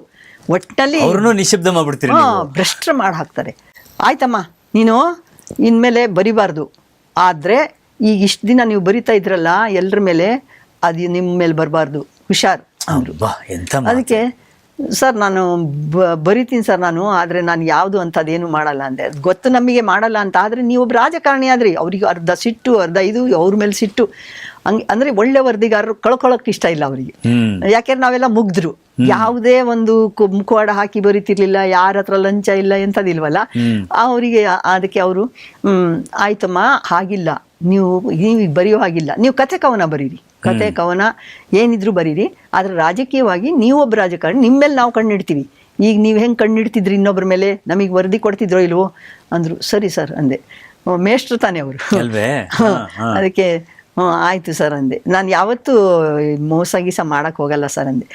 ಒಟ್ಟಲ್ಲಿ ಅವ್ರನ್ನೂ ನಿಶಬ್ದ ಮಾಡ್ಬಿಡ್ತೀರಿ ಭ್ರಷ್ಟ ಮಾಡಿ ಹಾಕ್ತಾರೆ. ಆಯ್ತಮ್ಮ ನೀನು ಇನ್ಮೇಲೆ ಬರಿಬಾರ್ದು. ಆದ್ರೆ ಈಗ ಇಷ್ಟು ದಿನ ನೀವು ಬರಿತಾ ಇದ್ರಲ್ಲ ಎಲ್ಲರ ಮೇಲೆ ಅದು ನಿಮ್ಮ ಮೇಲೆ ಬರಬಾರ್ದು. ಹುಷಾರ್. ಎಂತ ಅದಕ್ಕೆ ಸರ್ ನಾನು ಬರಿತೀನಿ ಸರ್ ನಾನು ಆದರೆ ನಾನು ಯಾವುದು ಅಂಥದ್ದೇನು ಮಾಡಲ್ಲ ಅಂದೆ. ಗೊತ್ತು ನಮಗೆ ಮಾಡಲ್ಲ ಅಂತ ಆದರೆ ನೀವೊಬ್ಬ ರಾಜಕಾರಣಿ ಆದ್ರಿ. ಅವ್ರಿಗೆ ಅರ್ಧ ಸಿಟ್ಟು ಅರ್ಧ ಇದು ಅವ್ರ ಮೇಲೆ ಸಿಟ್ಟು. ಹಂಗೆ ಅಂದರೆ ಒಳ್ಳೆ ವರದಿಗಾರರು ಕಳ್ಕೊಳ್ಳೋಕೆ ಇಷ್ಟ ಇಲ್ಲ ಅವರಿಗೆ. ಯಾಕೆಂದ್ರೆ ನಾವೆಲ್ಲ ಮುಗ್ದ್ರು. ಯಾವುದೇ ಒಂದು ಮುಖವಾಡ ಹಾಕಿ ಬರಿತಿರ್ಲಿಲ್ಲ ಯಾರ ಹತ್ರ ಲಂಚ ಇಲ್ಲ ಎಂಥದಿಲ್ವಲ್ಲ. ಅವರಿಗೆ ಅದಕ್ಕೆ ಅವರು ಹ್ಮ್ ಆಯ್ತಮ್ಮ ಹಾಗಿಲ್ಲ. ನೀವು ನೀವು ಬರೆಯೋ ಹಾಗಿಲ್ಲ. ನೀವು ಕಥೆ ಕವನ ಬರೀರಿ. ಕತೆ ಕವನ ಏನಿದ್ರು ಬರೀರಿ. ಆದ್ರೆ ರಾಜಕೀಯವಾಗಿ ನೀವೊಬ್ಬ ರಾಜಕಾರಣಿ ನಿಮ್ಮ ಮೇಲೆ ನಾವು ಕಣ್ಣಿಡ್ತೀವಿ. ಈಗ ನೀವು ಹೆಂಗೆ ಕಣ್ಣಿಡ್ತಿದ್ರಿ ಇನ್ನೊಬ್ಬರ ಮೇಲೆ? ನಮಗೆ ವರದಿ ಕೊಡ್ತಿದ್ರೋ ಇಲ್ವೋ? ಅಂದ್ರು ಸರಿ ಸರ್ ಅಂದೆ. ಮೇಷ್ಟ್ರು ತಾನೇ ಅವರು. ಅದಕ್ಕೆ ಹ್ಞೂ ಆಯ್ತು ಸರ್ ಅಂದೆ. ನಾನು ಯಾವತ್ತೂ ಮೋಸ ಗೀಸ ಮಾಡಕ್ ಹೋಗಲ್ಲ ಸರ್ ಅಂದೆ.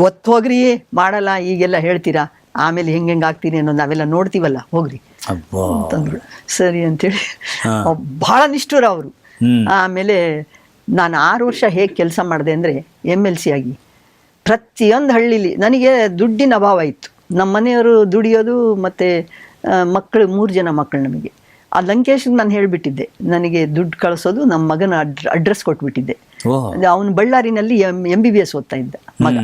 ಗೊತ್ತು ಹೋಗ್ರಿ ಮಾಡಲ್ಲ ಈಗೆಲ್ಲ ಹೇಳ್ತೀರಾ? ಆಮೇಲೆ ಹೆಂಗೆ ಹೆಂಗೆ ಆಗ್ತೀನಿ ಅನ್ನೋದು ನಾವೆಲ್ಲ ನೋಡ್ತೀವಲ್ಲ ಹೋಗ್ರಿ. ಅಂತಂದ್ರು. ಸರಿ ಅಂತೇಳಿ. ಹೇಳಿ ಭಾಳ ನಿಷ್ಠುರ ಅವರು. ಆಮೇಲೆ ನಾನು ಆರು ವರ್ಷ ಹೇಗೆ ಕೆಲಸ ಮಾಡಿದೆ ಅಂದರೆ ಎಂ ಎಲ್ ಸಿ ಆಗಿ. ಪ್ರತಿಯೊಂದು ಹಳ್ಳಿಲಿ ನನಗೆ ದುಡ್ಡಿನ ಅಭಾವ ಇತ್ತು. ನಮ್ಮ ಮನೆಯವರು ದುಡಿಯೋದು ಮತ್ತು ಮಕ್ಕಳು ಮೂರು ಜನ ಮಕ್ಕಳು ನಮಗೆ. ಆ ಲಂಕೇಶ್ಗೆ ನಾನು ಹೇಳಿಬಿಟ್ಟಿದ್ದೆ. ನನಗೆ ದುಡ್ಡು ಕಳಿಸೋದು ನಮ್ಮ ಮಗನ ಅಡ್ರ ಅಡ್ರೆಸ್ ಕೊಟ್ಬಿಟ್ಟಿದ್ದೆ. ಅವನು ಬಳ್ಳಾರಿನಲ್ಲಿ M M B B S ಓದ್ತಾ ಇದ್ದ ಮಗ.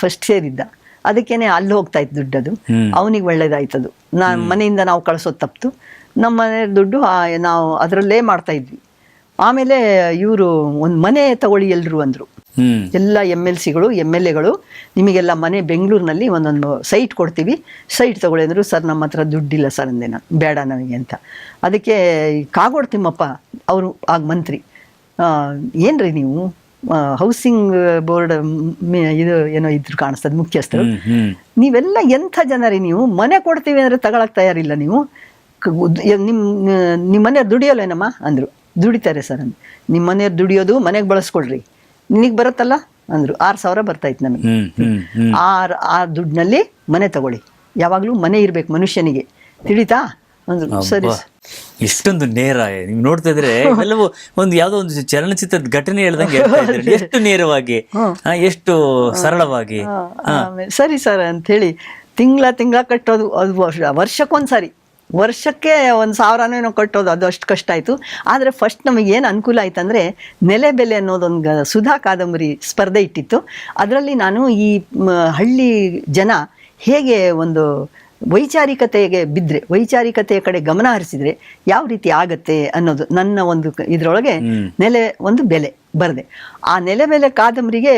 ಫಸ್ಟ್ ಸೇರಿದ್ದ. ಅದಕ್ಕೇನೆ ಅಲ್ಲಿ ಹೋಗ್ತಾ ಇತ್ತು ದುಡ್ಡದು. ಅವನಿಗೆ ಒಳ್ಳೇದಾಯ್ತದು. ನಾನು ಮನೆಯಿಂದ ನಾವು ಕಳಿಸೋದು ತಪ್ಪಿತು ನಮ್ಮ ಮನೆಯ ದುಡ್ಡು ನಾವು ಅದರಲ್ಲೇ ಮಾಡ್ತಾ ಇದ್ವಿ. ಆಮೇಲೆ ಇವರು ಒಂದು ಮನೆ ತಗೊಳ್ಳಿ ಎಲ್ರು ಅಂದರು. ಎಲ್ಲ ಎಂ ಎಲ್ ಸಿಗಳು ಎಂ ಎಲ್ ಎಗಳು ನಿಮಗೆಲ್ಲ ಮನೆ ಬೆಂಗಳೂರಿನಲ್ಲಿ ಒಂದೊಂದು ಸೈಟ್ ಕೊಡ್ತೀವಿ. ಸೈಟ್ ತಗೊಳ್ಳಿ ಅಂದರು ಸರ್ ನಮ್ಮ ಹತ್ರ ದುಡ್ಡಿಲ್ಲ ಸರ್ ಅಂದೆ ನಾನು ಬೇಡ ನನಗೆ ಅಂತ. ಅದಕ್ಕೆ ಕಾಗೋಡ್ ತಿಮ್ಮಪ್ಪ ಅವರು ಆಗ ಮಂತ್ರಿ ಆ, ಏನ್ರಿ ನೀವು? ಹೌಸಿಂಗ್ ಬೋರ್ಡ್ ಇದು ಏನೋ ಇದ್ರು ಕಾಣಿಸ್ತದೆ ಮುಖ್ಯಸ್ಥರು. ನೀವೆಲ್ಲ ಎಂಥ ಜನ ರೀ ನೀವು? ಮನೆ ಕೊಡ್ತೀವಿ ಅಂದರೆ ತಗೊಳಕ್ ತಯಾರಿಲ್ಲ ನೀವು? ನಿಮ್ಮ ನಿಮ್ಮ ಮನೆ ದುಡಿಯೋಲ್ವೇನಮ್ಮ? ಅಂದರು. ದುಡಿತಾರೆ ಸರ್ ಅಂದ್ರೆ ನಿಮ್ಮ ಮನೆಯವ್ರು ದುಡಿಯೋದು ಮನೆಗೆ ಬಳಸ್ಕೊಳ್ರಿ. ನಿನಗೆ ಬರುತ್ತಲ್ಲ? ಅಂದರು ಆರು ಸಾವಿರ ಬರ್ತಾಯಿತ್ತು ನಮಗೆ. ಆರು ಆ ದುಡ್ಡಿನಲ್ಲಿ ಮನೆ ತಗೊಳ್ಳಿ. ಯಾವಾಗಲೂ ಮನೆ ಇರಬೇಕು ಮನುಷ್ಯನಿಗೆ. ತಿಳಿತಾ? ಅಂದರು ಸರಿ. ಇಷ್ಟೊಂದು ನೇರ ನೀವು ನೋಡ್ತಾ ಇದ್ರೆ ಎಲ್ಲವೂ ಒಂದು ಯಾವ್ದೋ ಒಂದು ಚಲನಚಿತ್ರದ ಘಟನೆ ಹೇಳ್ದಂಗೆ. ಎಷ್ಟು ನೇರವಾಗಿ ಎಷ್ಟು ಸರಳವಾಗಿ. ಸರಿ ಸರ್ ಅಂತ ಹೇಳಿ ತಿಂಗಳ ತಿಂಗಳ ಕಟ್ಟೋದು ಅದು ವರ್ಷ ವರ್ಷಕ್ಕೊಂದ್ಸರಿ. ವರ್ಷಕ್ಕೆ ಒಂದು ಸಾವಿರನೇನೋ ಏನೋ ಕಟ್ಟೋದು ಅದು ಅಷ್ಟು ಕಷ್ಟ ಆಯಿತು. ಆದರೆ ಫಸ್ಟ್ ನಮಗೆ ಏನು ಅನುಕೂಲ ಆಯ್ತು ಅಂದರೆ ನೆಲೆ ಬೆಲೆ ಅನ್ನೋದೊಂದು ಸುಧಾ ಕಾದಂಬರಿ ಸ್ಪರ್ಧೆ ಇಟ್ಟಿತ್ತು. ಅದರಲ್ಲಿ ನಾನು ಈ ಹಳ್ಳಿ ಜನ ಹೇಗೆ ಒಂದು ವೈಚಾರಿಕತೆಗೆ ಬಿದ್ದರೆ ವೈಚಾರಿಕತೆಯ ಕಡೆ ಗಮನ ಹರಿಸಿದರೆ ಯಾವ ರೀತಿ ಆಗತ್ತೆ ಅನ್ನೋದು ನನ್ನ ಒಂದು ಇದರೊಳಗೆ ನೆಲೆ ಒಂದು ಬೆಲೆ ಬರದೆ. ಆ ನೆಲೆ ಬೆಲೆ ಕಾದಂಬರಿಗೆ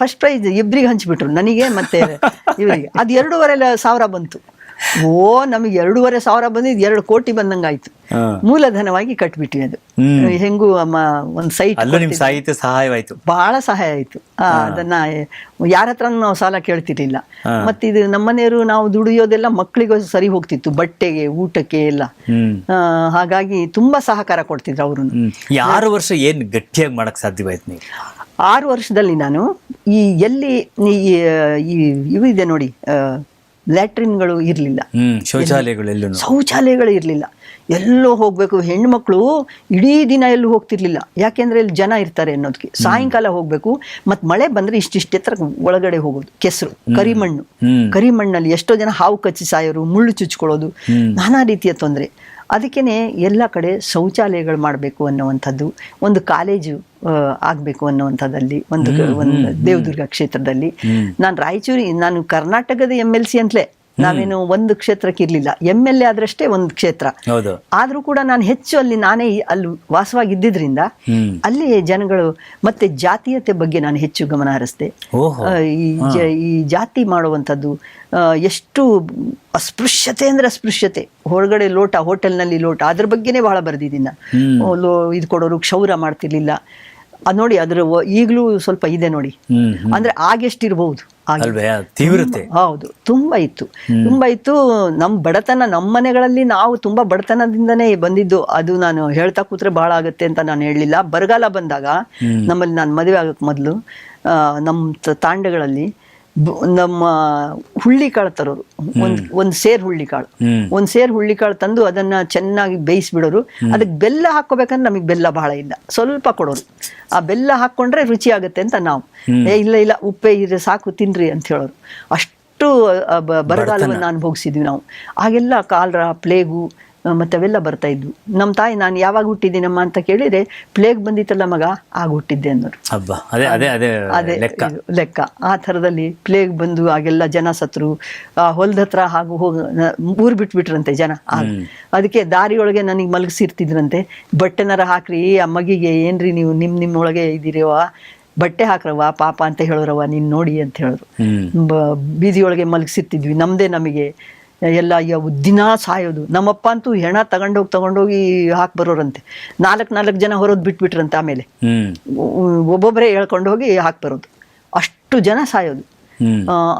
ಫಸ್ಟ್ ಪ್ರೈಸ್ ಇಬ್ಬರಿಗೆ ಹಂಚಿಬಿಟ್ರು ನನಗೆ ಮತ್ತೆ ಇವರಿಗೆ. ಅದು ಎರಡೂವರೆ ಸಾವಿರ ಬಂತು. ಓ ನಮಗೆ ಎರಡೂವರೆ ಸಾವಿರ ಬಂದಿದ್ದು ಎರಡು ಕೋಟಿ ಬಂದಂಗಾಯ್ತು. ಮೂಲಧನವಾಗಿ ಕಟ್ಬಿಟ್ವಿ ಅದು. ಹೆಂಗು ಅಮ್ಮ ಒಂದು ಸೈಟ್ ಸಾಹಿತ್ಯ ಸಹಾಯವಾಯ್ತು. ಬಹಳ ಸಹಾಯ ಆಯ್ತು. ಅದನ್ನ ಯಾರ ಹತ್ರ ನಾವು ಸಾಲ ಕೇಳ್ತಿರ್ಲಿಲ್ಲ. ಮತ್ತೆ ಇದು ನಮ್ಮನೆಯವರು ನಾವು ದುಡಿಯೋದೆಲ್ಲ ಮಕ್ಕಳಿಗೂ ಸರಿ ಹೋಗ್ತಿತ್ತು. ಬಟ್ಟೆಗೆ ಊಟಕ್ಕೆ ಎಲ್ಲ. ಹಾಗಾಗಿ ತುಂಬಾ ಸಹಕಾರ ಕೊಡ್ತಿದ್ರು ಅವರು ಯಾರು ಆರು ವರ್ಷ ಏನ್ ಗಟ್ಟಿಯಾಗಿ ಮಾಡಕ್ ಸಾಧ್ಯವಾಯ್ತು ನೀವು ಆರು ವರ್ಷದಲ್ಲಿ ನಾನು ಈ ಎಲ್ಲಿ ಈ ಇವು ಇದೆ ನೋಡಿ ಲ್ಯಾಟ್ರಿನ್ಗಳು ಇರಲಿಲ್ಲ. ಶೌಚಾಲಯಗಳು ಶೌಚಾಲಯಗಳೆಲ್ಲೂ ಶೌಚಾಲಯಗಳು ಇರಲಿಲ್ಲ. ಎಲ್ಲೋ ಹೋಗಬೇಕು ಹೆಣ್ಮಕ್ಳು ಇಡೀ ದಿನ ಎಲ್ಲೂ ಹೋಗ್ತಿರ್ಲಿಲ್ಲ. ಯಾಕೆಂದ್ರೆ ಇಲ್ಲಿ ಜನ ಇರ್ತಾರೆ ಅನ್ನೋದಕ್ಕೆ ಸಾಯಂಕಾಲ ಹೋಗಬೇಕು ಮತ್ತು ಮಳೆ ಬಂದ್ರೆ ಇಷ್ಟಿಷ್ಟು ಎತ್ತರ ಒಳಗಡೆ ಹೋಗೋದು ಕೆಸರು ಕರಿಮಣ್ಣು. ಕರಿಮಣ್ಣಲ್ಲಿ ಎಷ್ಟೋ ಜನ ಹಾವು ಕಚ್ಚಿ ಸಾಯೋರು ಮುಳ್ಳು ಚುಚ್ಕೊಳ್ಳೋದು ನಾನಾ ರೀತಿಯ ತೊಂದರೆ. ಅದಕ್ಕೇನೆ ಎಲ್ಲ ಕಡೆ ಶೌಚಾಲಯಗಳು ಮಾಡಬೇಕು ಅನ್ನುವಂಥದ್ದು ಒಂದು ಕಾಲೇಜು ಆಗಬೇಕು ಅನ್ನುವಂಥದ್ದಲ್ಲಿ ಒಂದು ಒಂದು ದೇವದುರ್ಗ ಕ್ಷೇತ್ರದಲ್ಲಿ. ನಾನು ರಾಯಚೂರಿ ನಾನು ಕರ್ನಾಟಕದ ಎಂ ಎಲ್ ಸಿ ಅಂತಲೇ ನಾವೇನು ಒಂದು ಕ್ಷೇತ್ರಕ್ಕೆ ಇರಲಿಲ್ಲ. ಎಂ ಎಲ್ ಎ ಆದ್ರಷ್ಟೇ ಒಂದು ಕ್ಷೇತ್ರ. ಆದ್ರೂ ಕೂಡ ನಾನು ಹೆಚ್ಚು ಅಲ್ಲಿ ನಾನೇ ಅಲ್ಲಿ ವಾಸವಾಗಿದ್ದರಿಂದ ಅಲ್ಲಿ ಜನಗಳು ಮತ್ತೆ ಜಾತೀಯತೆ ಬಗ್ಗೆ ನಾನು ಹೆಚ್ಚು ಗಮನ ಹರಿಸ್ದೆ. ಓಹೋ. ಈ ಈ ಜಾತಿ ಮಾಡುವಂಥದ್ದು ಎಷ್ಟು ಅಸ್ಪೃಶ್ಯತೆ ಅಂದ್ರೆ ಅಸ್ಪೃಶ್ಯತೆ. ಹೊರಗಡೆ ಲೋಟ ಹೋಟೆಲ್ನಲ್ಲಿ ಲೋಟ ಅದ್ರ ಬಗ್ಗೆನೇ ಬಹಳ ಬರೆದಿದ್ದೀನಿ ಇದು ಕೊಡೋರು ಕ್ಷೌರ ಮಾಡ್ತಿರ್ಲಿಲ್ಲ. ಅದು ನೋಡಿ ಅದ್ರ ಈಗಲೂ ಸ್ವಲ್ಪ ಇದೆ ನೋಡಿ. ಅಂದ್ರೆ ಆಗೆಷ್ಟಿರ್ಬಹುದು ಆಗ ಅಲ್ವೇ? ತೀವ್ರತೆ. ಹೌದು ತುಂಬಾ ಇತ್ತು. ತುಂಬಾ ಇತ್ತು. ನಮ್ಮ ಬಡತನ ನಮ್ಮ ಮನೆಗಳಲ್ಲಿ ನಾವು ತುಂಬಾ ಬಡತನದಿಂದನೇ ಬಂದಿದ್ದು. ಅದು ನಾನು ಹೇಳ್ತಾ ಕೂತ್ರೆ ಬಹಳ ಆಗುತ್ತೆ ಅಂತ ನಾನು ಹೇಳಲಿಲ್ಲ. ಬರಗಾಲ ಬಂದಾಗ ನಮ್ಮಲ್ಲಿ ನಾನು ಮದುವೆ ಆಗಕ್ಕೆ ಮೊದಲು ನಮ್ಮ ನಮ್ ತಾಂಡಗಳಲ್ಲಿ ನಮ್ಮ ಹುಳ್ಳಿಕಾಳು ತರೋರು ಒಂದ್ ಒಂದ್ ಸೇರ್ ಹುಳ್ಳಿಕಾಳು. ಕಾಳು ಒಂದ್ ಸೇರ್ ಹುಳ್ಳಿಕಾಳು ತಂದು ಅದನ್ನ ಚೆನ್ನಾಗಿ ಬೇಯಿಸ್ಬಿಡೋರು. ಅದಕ್ಕೆ ಬೆಲ್ಲ ಹಾಕೋಬೇಕಂದ್ರೆ ನಮಗೆ ಬೆಲ್ಲ ಬಹಳ ಇಲ್ಲ. ಸ್ವಲ್ಪ ಕೊಡೋರು. ಆ ಬೆಲ್ಲ ಹಾಕೊಂಡ್ರೆ ರುಚಿ ಆಗುತ್ತೆ ಅಂತ ನಾವು. ಏ ಇಲ್ಲ ಇಲ್ಲ ಉಪ್ಪೆ ಇದ್ರೆ ಸಾಕು ತಿನ್ರಿ ಅಂತ ಹೇಳೋರು. ಅಷ್ಟು ಬರಗಾಲವನ್ನು ಅನುಭವಿಸಿದ್ವಿ ನಾವು. ಆಗೆಲ್ಲ ಕಾಲ್ರ ಪ್ಲೇಗು ಮತ್ತೆ ಅವೆಲ್ಲ ಬರ್ತಾ ಇದ್ವು. ನಮ್ಮ ತಾಯಿ ನಾನು ಯಾವಾಗ ಹುಟ್ಟಿದ್ದೀನಮ್ಮ ಅಂತ ಕೇಳಿದ್ರೆ ಪ್ಲೇಗ್ ಬಂದಿತ್ತಲ್ಲ ಮಗ ಆಗ ಹುಟ್ಟಿದ್ದೆ ಅನ್ನೋರು. ಅದೇ ಅದೇ ಅದೇ ಅದೇ ಲೆಕ್ಕ. ಲೆಕ್ಕ. ಆ ಥರದಲ್ಲಿ ಪ್ಲೇಗ್ ಬಂದು ಆಗೆಲ್ಲ ಜನ ಸತ್ರು ಆ ಹೊಲದ ಹತ್ರ ಹಾಗೂ ಹೋಗ ಊರು ಬಿಟ್ಬಿಟ್ರಂತೆ ಜನ. ಅದಕ್ಕೆ ದಾರಿಯೊಳಗೆ ನನಗೆ ಮಲಗಿಸಿರ್ತಿದ್ರಂತೆ. ಬಟ್ಟೆನಾರ ಹಾಕ್ರಿ ಆ ಮಗಿಗೆ ಏನ್ರಿ ನೀವು ನಿಮ್ಮ ನಿಮ್ಮೊಳಗೆ ಒಳಗೆ ಇದ್ದೀರವ? ಬಟ್ಟೆ ಹಾಕ್ರವ್ವ ಪಾಪ ಅಂತ ಹೇಳೋರವ ನೀನ್ ನೋಡಿ ಅಂತ ಹೇಳಿದ್ರು ಬೀದಿಯೊಳಗೆ ಮಲಗಿಸಿರ್ತಿದ್ವಿ. ನಮ್ದೇ ನಮಗೆ. ಎಲ್ಲ ದಿನ ಸಾಯೋದು. ನಮ್ಮಪ್ಪ ಅಂತೂ ಹೆಣ ತಗೊಂಡೋಗಿ ತಗೊಂಡೋಗಿ ಹಾಕಿ ಬರೋರಂತೆ. ನಾಲ್ಕು ನಾಲ್ಕು ಜನ ಹೊರೋದು ಬಿಟ್ಬಿಟ್ರಂತೆ ಆಮೇಲೆ. ಒಬ್ಬೊಬ್ಬರೇ ಹೇಳ್ಕೊಂಡು ಹೋಗಿ ಹಾಕಿ ಬರೋದು. ಅಷ್ಟು ಜನ ಸಾಯೋದು.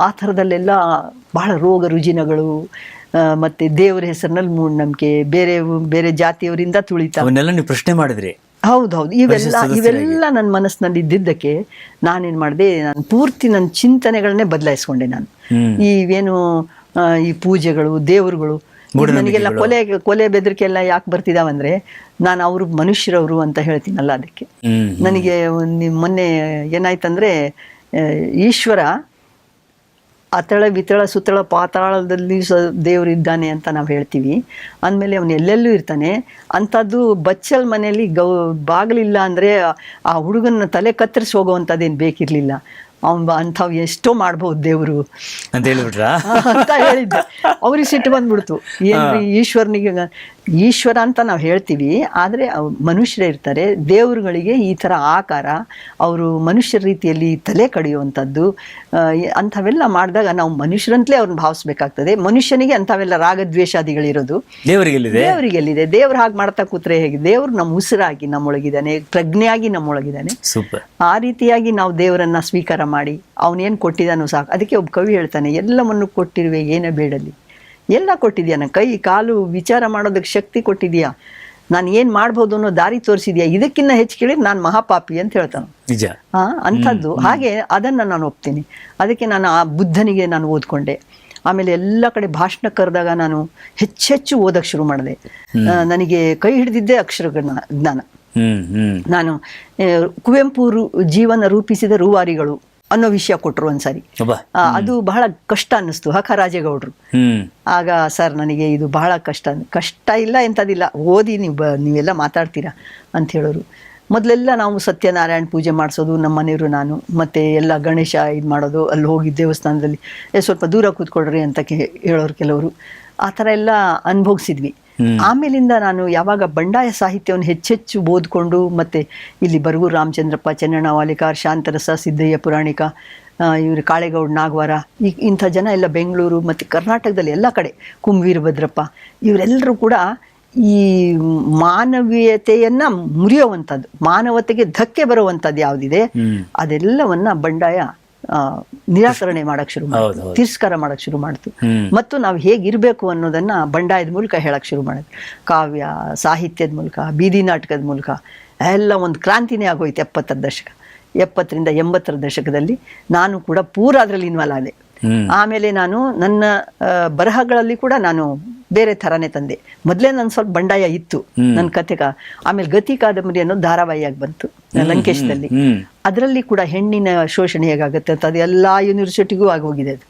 ಆ, ಥರದಲ್ಲೆಲ್ಲ ಬಹಳ ರೋಗ ರುಜಿನಗಳು ಮತ್ತೆ ದೇವರ ಹೆಸರಿನಲ್ಲಿ ಮೂಢನಂಬಿಕೆ ಬೇರೆ ಬೇರೆ ಜಾತಿಯವರಿಂದ ತುಳಿತ. ಅವನ್ನೆಲ್ಲ ನೀವು ಪ್ರಶ್ನೆ ಮಾಡಿದ್ರಿ. ಹೌದೌದು. ಇವೆಲ್ಲ ಇವೆಲ್ಲ ನನ್ನ ಮನಸ್ಸಿನಲ್ಲಿ ಇದ್ದಿದ್ದಕ್ಕೆ ನಾನೇನು ಮಾಡಿದೆ ನಾನು ಪೂರ್ತಿ ನನ್ನ ಚಿಂತನೆಗಳನ್ನೇ ಬದಲಾಯಿಸ್ಕೊಂಡೆ ನಾನು. ಇವೇನು ಈ ಪೂಜೆಗಳು ದೇವರುಗಳು. ನನಗೆಲ್ಲ ಕೊಲೆ ಕೊಲೆ ಬೆದರಿಕೆ ಎಲ್ಲ ಯಾಕೆ ಬರ್ತಿದಾವಂದ್ರೆ ನಾನು ಅವರು ಮನುಷ್ಯರವರು ಅಂತ ಹೇಳ್ತೀನಲ್ಲ ಅದಕ್ಕೆ. ನನಗೆ ಮೊನ್ನೆ ಏನಾಯ್ತಂದ್ರೆ ಈಶ್ವರ ಅತಳ ವಿತಳ ಸುತ್ತಳ ಪಾತಾಳದಲ್ಲಿ ಸ ದೇವರಿದ್ದಾನೆ ಅಂತ ನಾವು ಹೇಳ್ತೀವಿ. ಅಂದಮೇಲೆ ಅವನು ಎಲ್ಲೆಲ್ಲೂ ಇರ್ತಾನೆ. ಅಂಥದ್ದು ಬಚ್ಚಲ್ ಮನೆಯಲ್ಲಿ ಗೌ ಬಾಗಿಲಿಲ್ಲ ಅಂದರೆ ಆ ಹುಡುಗನ ತಲೆ ಕತ್ತರಿಸಿ ಹೋಗುವಂಥದ್ದೇನು ಬೇಕಿರಲಿಲ್ಲ. ಅವನು ಅಂಥವು ಎಷ್ಟೋ ಮಾಡ್ಬೋದು ದೇವರು. ಅಂತ ಹೇಳಿಬಿಟ್ರ? ಅಂತ ಹೇಳಿದ್ದೆ. ಅವ್ರಿಗೆ ಸಿಟ್ಟು ಬಂದ್ಬಿಡ್ತು. ಏನ್ರಿ ಈಶ್ವರನಿಗೆ ಈಶ್ವರ ಅಂತ ನಾವು ಹೇಳ್ತೀವಿ ಆದರೆ ಮನುಷ್ಯರೇ ಇರ್ತಾರೆ. ದೇವರುಗಳಿಗೆ ಈ ಥರ ಆಕಾರ ಅವರು ಮನುಷ್ಯರ ರೀತಿಯಲ್ಲಿ ತಲೆ ಕಡಿಯುವಂಥದ್ದು ಅಂಥವೆಲ್ಲ ಮಾಡಿದಾಗ ನಾವು ಮನುಷ್ಯರಂತಲೇ ಅವ್ರನ್ನ ಭಾವಿಸ್ಬೇಕಾಗ್ತದೆ. ಮನುಷ್ಯನಿಗೆ ಅಂಥವೆಲ್ಲ ರಾಗದ್ವೇಷಾದಿಗಳಿರೋದು. ದೇವರಿಗೆ ಎಲ್ಲಿದೆ ದೇವರಿಗೆ ಎಲ್ಲಿದೆ ದೇವ್ರು ಹಾಗೆ ಮಾಡ್ತಾ ಕೂತ್ರೆ ಹೇಗೆ? ದೇವ್ರು ನಮ್ಮ ಉಸಿರಾಗಿ ನಮ್ಮೊಳಗಿದ್ದಾನೆ ಪ್ರಜ್ಞೆಯಾಗಿ ನಮ್ಮೊಳಗಿದ್ದಾನೆ. ಸೂಪರ್. ಆ ರೀತಿಯಾಗಿ ನಾವು ದೇವರನ್ನ ಸ್ವೀಕಾರ ಮಾಡಿ ಅವನೇನು ಕೊಟ್ಟಿದ್ದಾನೋ ಸಾಕು. ಅದಕ್ಕೆ ಒಬ್ಬ ಕವಿ ಹೇಳ್ತಾನೆ ಎಲ್ಲವನ್ನು ಕೊಟ್ಟಿರುವೆ ಏನೇ ಬೇಡಲಿ. ಎಲ್ಲ ಕೊಟ್ಟಿದ್ಯಾನ ಕೈ ಕಾಲು ವಿಚಾರ ಮಾಡೋದಕ್ಕೆ ಶಕ್ತಿ ಕೊಟ್ಟಿದ್ಯಾ? ನಾನು ಏನು ಮಾಡ್ಬೋದು ಅನ್ನೋ ದಾರಿ ತೋರಿಸಿದ್ಯಾ? ಇದಕ್ಕಿಂತ ಹೆಚ್ಚು ಕೇಳಿ ನಾನು ಮಹಾಪಾಪಿ ಅಂತ ಹೇಳ್ತಾನೆ. ನಿಜ. ಆ ಅಂಥದ್ದು. ಹಾಗೆ ಅದನ್ನು ನಾನು ಒಪ್ತೀನಿ. ಅದಕ್ಕೆ ನಾನು ಆ ಬುದ್ಧನಿಗೆ ನಾನು ಓದ್ಕೊಂಡೆ. ಆಮೇಲೆ ಎಲ್ಲ ಕಡೆ ಭಾಷಣ ಕರೆದಾಗ ನಾನು ಹೆಚ್ಚೆಚ್ಚು ಓದಕ್ಕೆ ಶುರು ಮಾಡಿದೆ. ನನಗೆ ಕೈ ಹಿಡಿದಿದ್ದೇ ಅಕ್ಷರ ಜ್ಞಾನ. ನಾನು ಆ, ಕುವೆಂಪು ಜೀವನ ರೂಪಿಸಿದ ರೂವಾರಿಗಳು. ಅನ್ನೋ ವಿಷಯ ಕೊಟ್ಟರು ಒಂದ್ಸರಿ. ಅದು ಬಹಳ ಕಷ್ಟ ಅನ್ನಿಸ್ತು. ಹಕ ರಾಜೇಗೌಡರು. ಆಗ ಸರ್ ನನಗೆ ಇದು ಬಹಳ ಕಷ್ಟ ಕಷ್ಟ ಇಲ್ಲ ಎಂಥದಿಲ್ಲ ಓದಿ ನೀವು ಬ ನೀವೆಲ್ಲ ಮಾತಾಡ್ತೀರಾ ಅಂತ ಹೇಳೋರು. ಮೊದಲೆಲ್ಲ ನಾವು ಸತ್ಯನಾರಾಯಣ ಪೂಜೆ ಮಾಡಿಸೋದು ನಮ್ಮ ಮನೆಯವರು ನಾನು ಮತ್ತೆ ಎಲ್ಲ ಗಣೇಶ ಇದು ಮಾಡೋದು ಅಲ್ಲಿ ಹೋಗಿ ದೇವಸ್ಥಾನದಲ್ಲಿ ಸ್ವಲ್ಪ ದೂರ ಕೂತ್ಕೊಳ್ರಿ ಅಂತ ಕೇ- ಹೇಳೋರು ಕೆಲವರು. ಆ ಥರ ಎಲ್ಲ ಅನುಭವಿಸಿದ್ವಿ ಆಮೇಲಿಂದ ನಾನು ಯಾವಾಗ ಬಂಡಾಯ ಸಾಹಿತ್ಯವನ್ನು ಹೆಚ್ಚೆಚ್ಚು ಓದ್ಕೊಂಡು ಮತ್ತೆ ಇಲ್ಲಿ ಬರಗೂರು ರಾಮಚಂದ್ರಪ್ಪ ಚೆನ್ನಣ್ಣ ವಾಲಿಕಾರ್ ಶಾಂತರಸ ಸಿದ್ದಯ್ಯ ಪುರಾಣಿಕ ಇವರು ಕಾಳೇಗೌಡ ನಾಗವಾರ ಈ ಇಂಥ ಜನ ಎಲ್ಲ ಬೆಂಗಳೂರು ಮತ್ತು ಕರ್ನಾಟಕದಲ್ಲಿ ಎಲ್ಲ ಕಡೆ ಕುಂ ಭದ್ರಪ್ಪ ಇವರೆಲ್ಲರೂ ಕೂಡ ಈ ಮಾನವೀಯತೆಯನ್ನು ಮುರಿಯುವಂಥದ್ದು ಮಾನವತೆಗೆ ಧಕ್ಕೆ ಬರುವಂಥದ್ದು ಯಾವುದಿದೆ ಅದೆಲ್ಲವನ್ನು ಅದೆಲ್ಲವನ್ನ ಬಂಡಾಯ ಆ, ನಿರಾಕರಣೆ ಮಾಡಕ್ ಶುರು ಮಾಡಿತು. ತಿರಸ್ಕಾರ ಮಾಡಕ್ ಶುರು ಮಾಡ್ತು. ಮತ್ತು ನಾವು ಹೇಗಿರಬೇಕು ಅನ್ನೋದನ್ನ ಬಂಡಾಯದ ಮೂಲಕ ಹೇಳಕ್ ಶುರು ಮಾಡಿದ್ವಿ. ಕಾವ್ಯ ಸಾಹಿತ್ಯದ ಮೂಲಕ ಬೀದಿ ನಾಟಕದ ಮೂಲಕ ಎಲ್ಲ ಒಂದು ಕ್ರಾಂತಿನೇ ಆಗೋಯ್ತು ಎಪ್ಪತ್ತರ ದಶಕ. ಎಪ್ಪತ್ತರಿಂದ ಎಂಬತ್ತರ ದಶಕದಲ್ಲಿ ನಾನು ಕೂಡ ಪೂರ ಅದರಲ್ಲಿ ಇನ್ವಾಲ್ವ್ ಆದೆ. ಆಮೇಲೆ ನಾನು ನನ್ನ ಬರಹಗಳಲ್ಲಿ ಕೂಡ ನಾನು ಬೇರೆ ಥರನೇ ತಂದೆ. ಮೊದಲೇ ನನ್ನ ಸ್ವಲ್ಪ ಬಂಡಾಯ ಇತ್ತು ನನ್ನ ಕಥೆಗ. ಆಮೇಲೆ ಗತಿ ಕಾದಂಬರಿ ಅನ್ನೋ ಧಾರಾವಾಹಿಯಾಗಿ ಬಂತು ಲಂಕೇಶದಲ್ಲಿ ಅದರಲ್ಲಿ ಕೂಡ ಹೆಣ್ಣಿನ ಶೋಷಣೆ ಹೇಗಾಗುತ್ತೆ ಅಂತ ಅದು ಎಲ್ಲಾ ಯೂನಿವರ್ಸಿಟಿಗೂ ಆಗೋಗಿದೆ ಅದು.